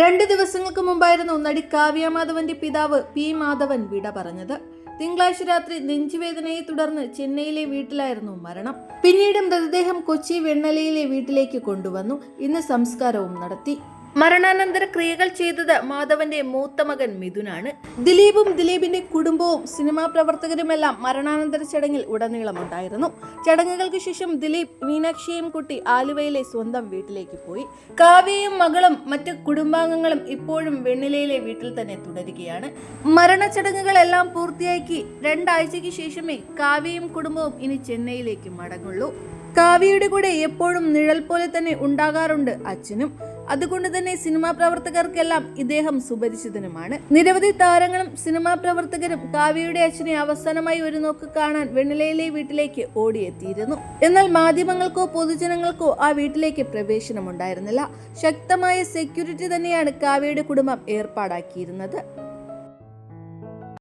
രണ്ട് ദിവസങ്ങൾക്ക് മുമ്പായിരുന്നു നടി കാവ്യ മാധവന്റെ പിതാവ് പി മാധവൻ വിട പറഞ്ഞത്. തിങ്കളാഴ്ച രാത്രി നെഞ്ചുവേദനയെ തുടർന്ന് ചെന്നൈയിലെ വീട്ടിലായിരുന്നു മരണം. പിന്നീട് മൃതദേഹം കൊച്ചി വെണ്ണലയിലെ വീട്ടിലേക്ക് കൊണ്ടുവന്നു. ഇന്ന് സംസ്കാരവും നടത്തി. മരണാനന്തര ക്രിയകൾ ചെയ്തത് മാധവന്റെ മൂത്ത മകൻ മിഥുനാണ്. ദിലീപും ദിലീപിന്റെ കുടുംബവും സിനിമാ പ്രവർത്തകരുമെല്ലാം മരണാനന്തര ചടങ്ങിൽ ഉടനീളം ഉണ്ടായിരുന്നു ചടങ്ങുകൾക്ക് ശേഷം ദിലീപ് മീനാക്ഷിയും കുട്ടി ആലുവയിലെ സ്വന്തം വീട്ടിലേക്ക് പോയി. കാവ്യയും മകളും മറ്റ് കുടുംബാംഗങ്ങളും ഇപ്പോഴും വെണ്ണിലയിലെ വീട്ടിൽ തന്നെ തുടരുകയാണ്. മരണച്ചടങ്ങുകളെല്ലാം പൂർത്തിയാക്കി രണ്ടാഴ്ചയ്ക്ക് ശേഷമേ കാവ്യയും കുടുംബവും ഇനി ചെന്നൈയിലേക്ക് മടങ്ങുള്ളൂ. കാവ്യയുടെ കൂടെ എപ്പോഴും നിഴൽ പോലെ തന്നെ ഉണ്ടാകാറുണ്ട് അച്ഛനും. അതുകൊണ്ട് തന്നെ സിനിമാ പ്രവർത്തകർക്കെല്ലാം ഇദ്ദേഹം സുപരിചിതനുമാണ്. നിരവധി താരങ്ങളും സിനിമാ പ്രവർത്തകരും കാവ്യയുടെ അച്ഛനെ അവസാനമായി ഒരു നോക്ക് കാണാൻ വെണ്ണിലയിലെ വീട്ടിലേക്ക് ഓടിയെത്തിയിരുന്നു. എന്നാൽ മാധ്യമങ്ങൾക്കോ പൊതുജനങ്ങൾക്കോ ആ വീട്ടിലേക്ക് പ്രവേശനമുണ്ടായിരുന്നില്ല. ശക്തമായ സെക്യൂരിറ്റി തന്നെയാണ് കാവ്യയുടെ കുടുംബം ഏർപ്പാടാക്കിയിരുന്നത്.